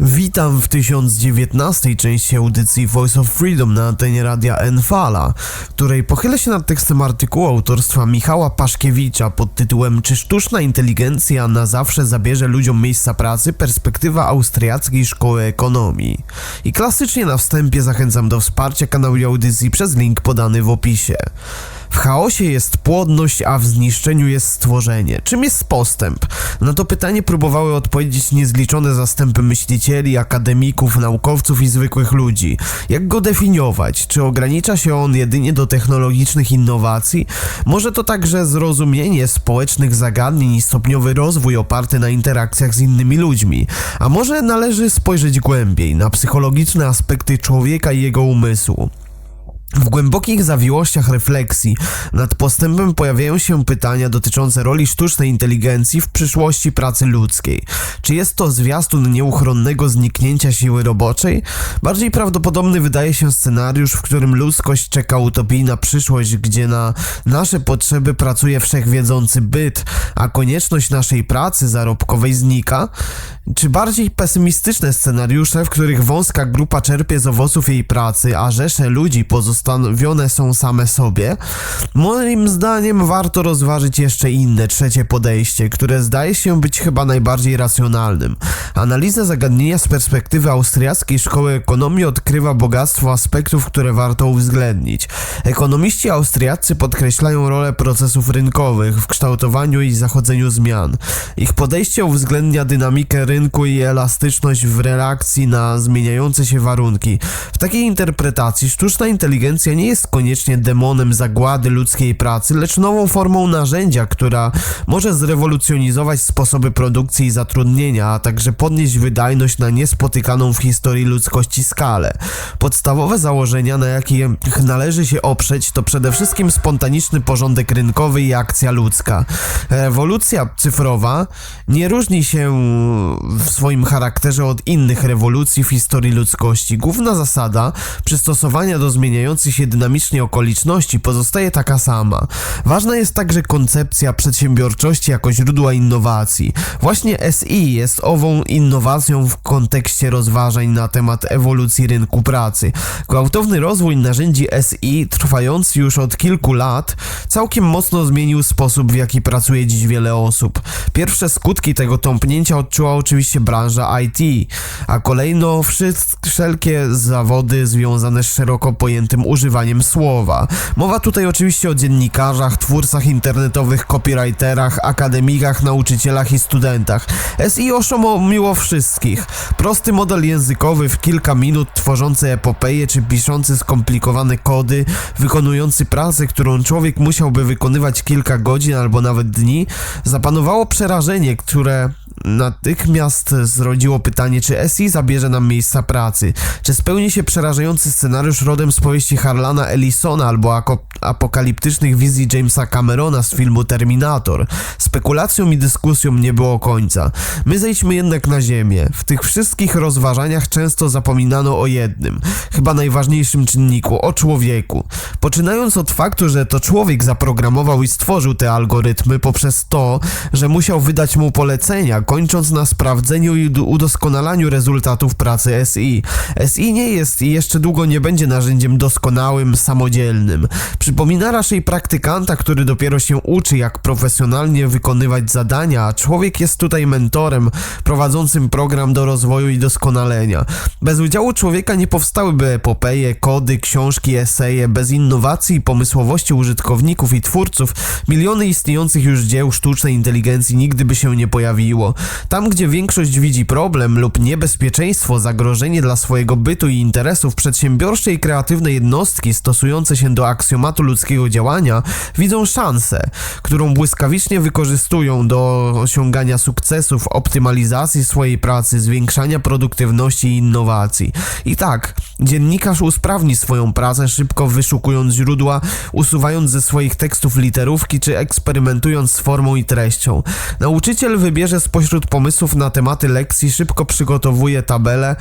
Witam w 1019 części audycji Voice of Freedom na antenie radia Enfala, której pochylę się nad tekstem artykułu autorstwa Michała Paszkiewicza pod tytułem Czy sztuczna inteligencja na zawsze zabierze ludziom miejsca pracy? Perspektywa austriackiej szkoły ekonomii. I klasycznie na wstępie zachęcam do wsparcia kanału i audycji przez link podany w opisie. W chaosie jest płodność, a w zniszczeniu jest stworzenie. Czym jest postęp? Na to pytanie próbowały odpowiedzieć niezliczone zastępy myślicieli, akademików, naukowców i zwykłych ludzi. Jak go definiować? Czy ogranicza się on jedynie do technologicznych innowacji? Może to także zrozumienie społecznych zagadnień i stopniowy rozwój oparty na interakcjach z innymi ludźmi? A może należy spojrzeć głębiej na psychologiczne aspekty człowieka i jego umysłu? W głębokich zawiłościach refleksji nad postępem pojawiają się pytania dotyczące roli sztucznej inteligencji w przyszłości pracy ludzkiej. Czy jest to zwiastun nieuchronnego zniknięcia siły roboczej? Bardziej prawdopodobny wydaje się scenariusz, w którym ludzkość czeka utopijna przyszłość, gdzie na nasze potrzeby pracuje wszechwiedzący byt, a konieczność naszej pracy zarobkowej znika? Czy bardziej pesymistyczne scenariusze, w których wąska grupa czerpie z owoców jej pracy, a rzesze ludzi pozostawione są same sobie? Moim zdaniem warto rozważyć jeszcze inne, trzecie podejście, które zdaje się być chyba najbardziej racjonalnym. Analiza zagadnienia z perspektywy austriackiej szkoły ekonomii odkrywa bogactwo aspektów, które warto uwzględnić. Ekonomiści austriaccy podkreślają rolę procesów rynkowych w kształtowaniu i zachodzeniu zmian. Ich podejście uwzględnia dynamikę rynku i elastyczność w reakcji na zmieniające się warunki. W takiej interpretacji sztuczna inteligencja nie jest koniecznie demonem zagłady ludzkiej pracy, lecz nową formą narzędzia, która może zrewolucjonizować sposoby produkcji i zatrudnienia, a także podnieść wydajność na niespotykaną w historii ludzkości skalę. Podstawowe założenia, na jakich należy się oprzeć, to przede wszystkim spontaniczny porządek rynkowy i akcja ludzka. Rewolucja cyfrowa nie różni się w swoim charakterze od innych rewolucji w historii ludzkości. Główna zasada przystosowania do zmieniających się dynamicznie okoliczności pozostaje taka sama. Ważna jest także koncepcja przedsiębiorczości jako źródła innowacji. Właśnie SI jest ową innowacją w kontekście rozważań na temat ewolucji rynku pracy. Gwałtowny rozwój narzędzi SI, trwający już od kilku lat, całkiem mocno zmienił sposób, w jaki pracuje dziś wiele osób. Pierwsze skutki tego tąpnięcia odczuła oczywiście branża IT, a kolejno wszelkie zawody związane z szeroko pojętym używaniem słowa. Mowa tutaj oczywiście o dziennikarzach, twórcach internetowych, copywriterach, akademikach, nauczycielach i studentach. SI oszołomiło wszystkich. Prosty model językowy w kilka minut tworzący epopeje czy piszący skomplikowane kody, wykonujący pracę, którą człowiek musiałby wykonywać kilka godzin albo nawet dni, zapanowało przerażenie, które natychmiast zrodziło pytanie, czy SI zabierze nam miejsca pracy, czy spełni się przerażający scenariusz rodem z powieści Harlana Ellisona albo apokaliptycznych wizji Jamesa Camerona z filmu Terminator. Spekulacjom i dyskusjom nie było końca. My zejdźmy jednak na ziemię. W tych wszystkich rozważaniach często zapominano o jednym, chyba najważniejszym czynniku, o człowieku. Poczynając od faktu, że to człowiek zaprogramował i stworzył te algorytmy poprzez to, że musiał wydać mu polecenia, kończąc na sprawdzeniu i udoskonalaniu rezultatów pracy SI. SI nie jest i jeszcze długo nie będzie narzędziem doskonałym, samodzielnym. Przypomina raczej praktykanta, który dopiero się uczy, jak profesjonalnie wykonywać zadania, a człowiek jest tutaj mentorem prowadzącym program do rozwoju i doskonalenia. Bez udziału człowieka nie powstałyby epopeje, kody, książki, eseje, bez innowacji i pomysłowości użytkowników i twórców miliony istniejących już dzieł sztucznej inteligencji nigdy by się nie pojawiło. Tam, gdzie większość widzi problem lub niebezpieczeństwo, zagrożenie dla swojego bytu i interesów, przedsiębiorcze i kreatywne jednostki stosujące się do aksjomatu ludzkiego działania widzą szansę, którą błyskawicznie wykorzystują do osiągania sukcesów, optymalizacji swojej pracy, zwiększania produktywności i innowacji. I tak, dziennikarz usprawni swoją pracę, szybko wyszukując źródła, usuwając ze swoich tekstów literówki czy eksperymentując z formą i treścią. Nauczyciel wybierze spośród pomysłów na tematy lekcji, szybko przygotowuje tabele,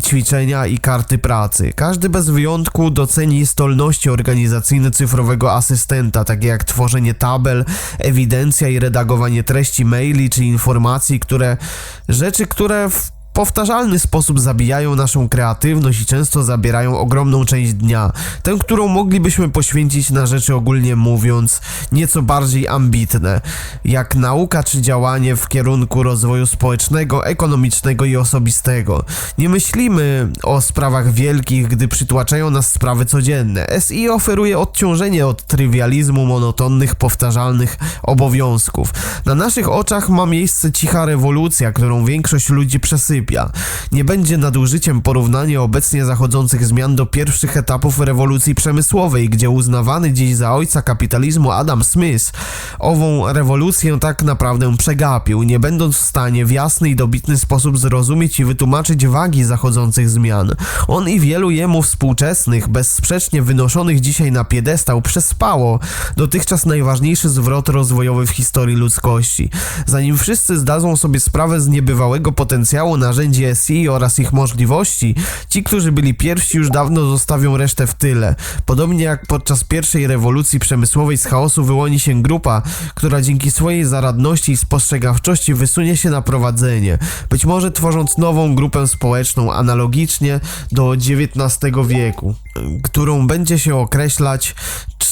ćwiczenia i karty pracy. Każdy bez wyjątku doceni zdolności organizacyjne cyfrowego asystenta, takie jak tworzenie tabel, ewidencja i redagowanie treści maili czy informacji, które rzeczy, które w powtarzalny sposób zabijają naszą kreatywność i często zabierają ogromną część dnia, tę, którą moglibyśmy poświęcić na rzeczy ogólnie mówiąc nieco bardziej ambitne, jak nauka czy działanie w kierunku rozwoju społecznego, ekonomicznego i osobistego. Nie myślimy o sprawach wielkich, gdy przytłaczają nas sprawy codzienne. SI oferuje odciążenie od trywializmu monotonnych, powtarzalnych obowiązków. Na naszych oczach ma miejsce cicha rewolucja, którą większość ludzi przesypia. Nie będzie nadużyciem porównanie obecnie zachodzących zmian do pierwszych etapów rewolucji przemysłowej, gdzie uznawany dziś za ojca kapitalizmu Adam Smith ową rewolucję tak naprawdę przegapił, nie będąc w stanie w jasny i dobitny sposób zrozumieć i wytłumaczyć wagi zachodzących zmian. On i wielu jemu współczesnych, bezsprzecznie wynoszonych dzisiaj na piedestał, przespało dotychczas najważniejszy zwrot rozwojowy w historii ludzkości. Zanim wszyscy zdadzą sobie sprawę z niebywałego potencjału narzędzi SI oraz ich możliwości, ci, którzy byli pierwsi, już dawno zostawią resztę w tyle. Podobnie jak podczas pierwszej rewolucji przemysłowej z chaosu wyłoni się grupa, która dzięki swojej zaradności i spostrzegawczości wysunie się na prowadzenie, być może tworząc nową grupę społeczną analogicznie do XIX wieku, którą będzie się określać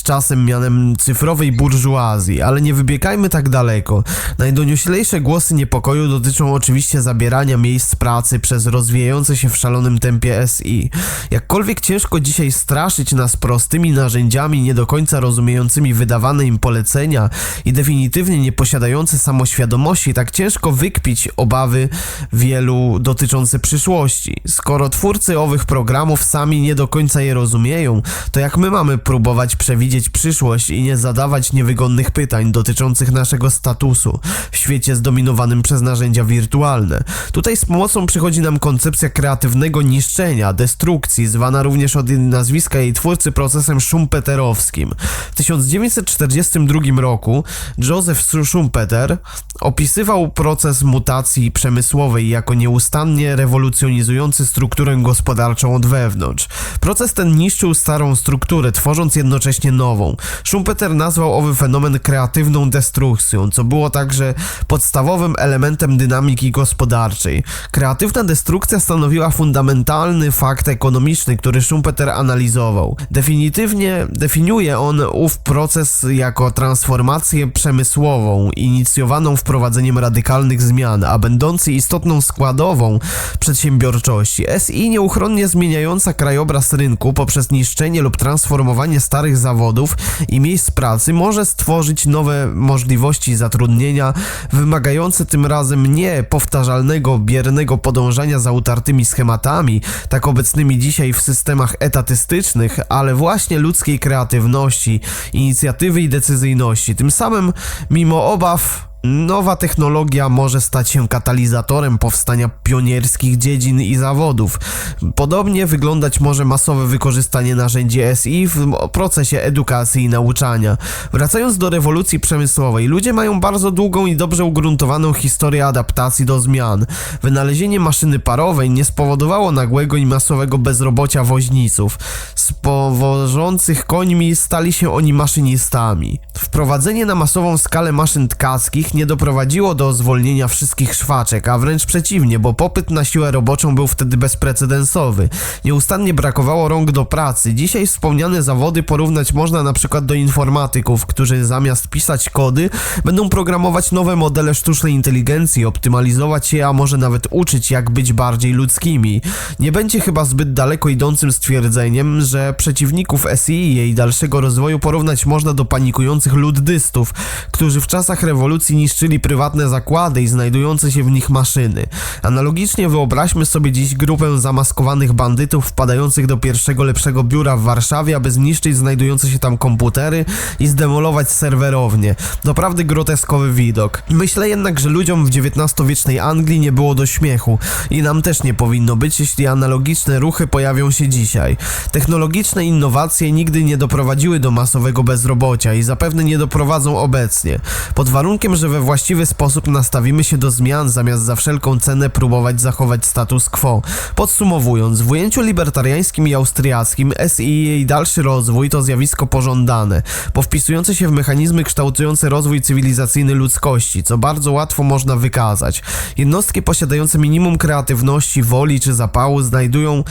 czasem mianem cyfrowej burżuazji, ale nie wybiegajmy tak daleko. Najdonioślejsze głosy niepokoju dotyczą oczywiście zabierania miejsc pracy przez rozwijające się w szalonym tempie SI. Jakkolwiek ciężko dzisiaj straszyć nas prostymi narzędziami nie do końca rozumiejącymi wydawane im polecenia i definitywnie nie posiadające samoświadomości, tak ciężko wykpić obawy wielu dotyczące przyszłości. Skoro twórcy owych programów sami nie do końca je rozumieją, to jak my mamy próbować przewidzieć przyszłość i nie zadawać niewygodnych pytań dotyczących naszego statusu w świecie zdominowanym przez narzędzia wirtualne? Tutaj z pomocą przychodzi nam koncepcja kreatywnego niszczenia, destrukcji, zwana również od nazwiska jej twórcy procesem schumpeterowskim. W 1942 roku Joseph Schumpeter opisywał proces mutacji przemysłowej jako nieustannie rewolucjonizujący strukturę gospodarczą od wewnątrz. Proces ten niszczył starą strukturę, tworząc jednocześnie nową. Schumpeter nazwał owy fenomen kreatywną destrukcją, co było także podstawowym elementem dynamiki gospodarczej. Kreatywna destrukcja stanowiła fundamentalny fakt ekonomiczny, który Schumpeter analizował. Definitywnie definiuje on ów proces jako transformację przemysłową, inicjowaną wprowadzeniem radykalnych zmian, a będący istotną składową przedsiębiorczości. SI nieuchronnie zmieniająca krajobraz rynku poprzez niszczenie lub transformowanie starych zawodów i miejsc pracy może stworzyć nowe możliwości zatrudnienia, wymagające tym razem nie powtarzalnego, biernego podążania za utartymi schematami, tak obecnymi dzisiaj w systemach etatystycznych, ale właśnie ludzkiej kreatywności, inicjatywy i decyzyjności. Tym samym, mimo obaw, Nowa technologia może stać się katalizatorem powstania pionierskich dziedzin i zawodów. Podobnie wyglądać może masowe wykorzystanie narzędzi SI w procesie edukacji i nauczania. Wracając do rewolucji przemysłowej, ludzie mają bardzo długą i dobrze ugruntowaną historię adaptacji do zmian. Wynalezienie maszyny parowej nie spowodowało nagłego i masowego bezrobocia woźniców. Z powożących końmi stali się oni maszynistami. Wprowadzenie na masową skalę maszyn tkackich nie doprowadziło do zwolnienia wszystkich szwaczek, a wręcz przeciwnie, bo popyt na siłę roboczą był wtedy bezprecedensowy. Nieustannie brakowało rąk do pracy. Dzisiaj wspomniane zawody porównać można na przykład do informatyków, którzy zamiast pisać kody, będą programować nowe modele sztucznej inteligencji, optymalizować je, a może nawet uczyć jak być bardziej ludzkimi. Nie będzie chyba zbyt daleko idącym stwierdzeniem, że przeciwników SI i jej dalszego rozwoju porównać można do panikujących luddystów, którzy w czasach rewolucji niszczyli prywatne zakłady i znajdujące się w nich maszyny. Analogicznie wyobraźmy sobie dziś grupę zamaskowanych bandytów wpadających do pierwszego lepszego biura w Warszawie, aby zniszczyć znajdujące się tam komputery i zdemolować serwerownie. Doprawdy groteskowy widok. Myślę jednak, że ludziom w XIX-wiecznej Anglii nie było do śmiechu i nam też nie powinno być, jeśli analogiczne ruchy pojawią się dzisiaj. Technologiczne innowacje nigdy nie doprowadziły do masowego bezrobocia i zapewne nie doprowadzą obecnie. Pod warunkiem, że we właściwy sposób nastawimy się do zmian, zamiast za wszelką cenę próbować zachować status quo. Podsumowując, w ujęciu libertariańskim i austriackim SI i jej dalszy rozwój to zjawisko pożądane, bo wpisujące się w mechanizmy kształtujące rozwój cywilizacyjny ludzkości, co bardzo łatwo można wykazać. Jednostki posiadające minimum kreatywności, woli czy zapału znajdują e,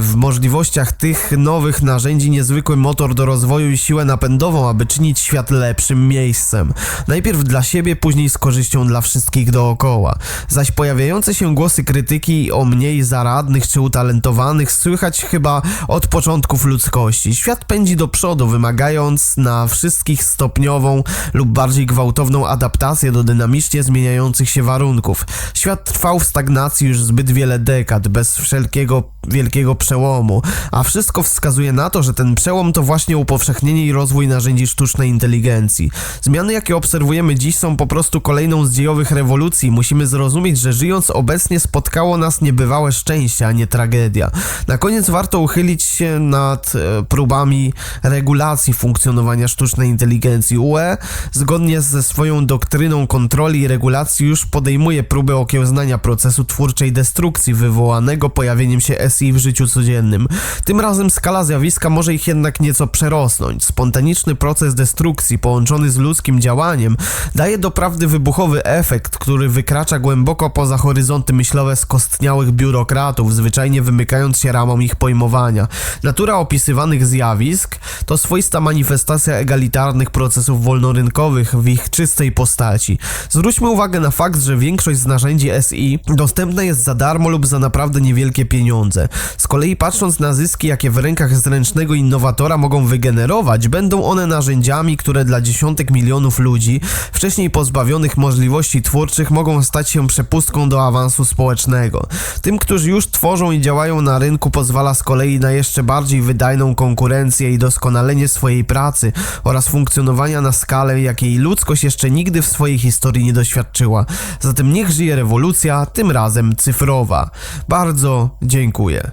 w możliwościach tych nowych narzędzi niezwykły motor do rozwoju i siłę napędową, aby czynić świat lepszym miejscem. Najpierw dla siebie, później z korzyścią dla wszystkich dookoła. Zaś pojawiające się głosy krytyki o mniej zaradnych czy utalentowanych słychać chyba od początków ludzkości. Świat pędzi do przodu, wymagając na wszystkich stopniową lub bardziej gwałtowną adaptację do dynamicznie zmieniających się warunków. Świat trwał w stagnacji już zbyt wiele dekad, bez wszelkiego wielkiego przełomu, a wszystko wskazuje na to, że ten przełom to właśnie upowszechnienie i rozwój narzędzi sztucznej inteligencji. Zmiany, jakie obserwujemy dziś, są po prostu kolejną z dziejowych rewolucji. Musimy zrozumieć, że żyjąc obecnie spotkało nas niebywałe szczęście, a nie tragedia. Na koniec warto uchylić się nad e, próbami regulacji funkcjonowania sztucznej inteligencji. UE, zgodnie ze swoją doktryną kontroli i regulacji, już podejmuje próbę okiełznania procesu twórczej destrukcji wywołanego pojawieniem się SI w życiu codziennym. Tym razem skala zjawiska może ich jednak nieco przerosnąć. Spontaniczny proces destrukcji połączony z ludzkim działaniem daje doprawdy wybuchowy efekt, który wykracza głęboko poza horyzonty myślowe skostniałych biurokratów, zwyczajnie wymykając się ramom ich pojmowania. Natura opisywanych zjawisk to swoista manifestacja egalitarnych procesów wolnorynkowych w ich czystej postaci. Zwróćmy uwagę na fakt, że większość z narzędzi SI dostępna jest za darmo lub za naprawdę niewielkie pieniądze. Z kolei patrząc na zyski, jakie w rękach zręcznego innowatora mogą wygenerować, będą one narzędziami, które dla dziesiątek milionów ludzi, wcześniej pozbawionych możliwości twórczych, mogą stać się przepustką do awansu społecznego. Tym, którzy już tworzą i działają na rynku, pozwala z kolei na jeszcze bardziej wydajną konkurencję i doskonalenie swojej pracy oraz funkcjonowania na skalę, jakiej ludzkość jeszcze nigdy w swojej historii nie doświadczyła. Zatem niech żyje rewolucja, tym razem cyfrowa. Bardzo dziękuję.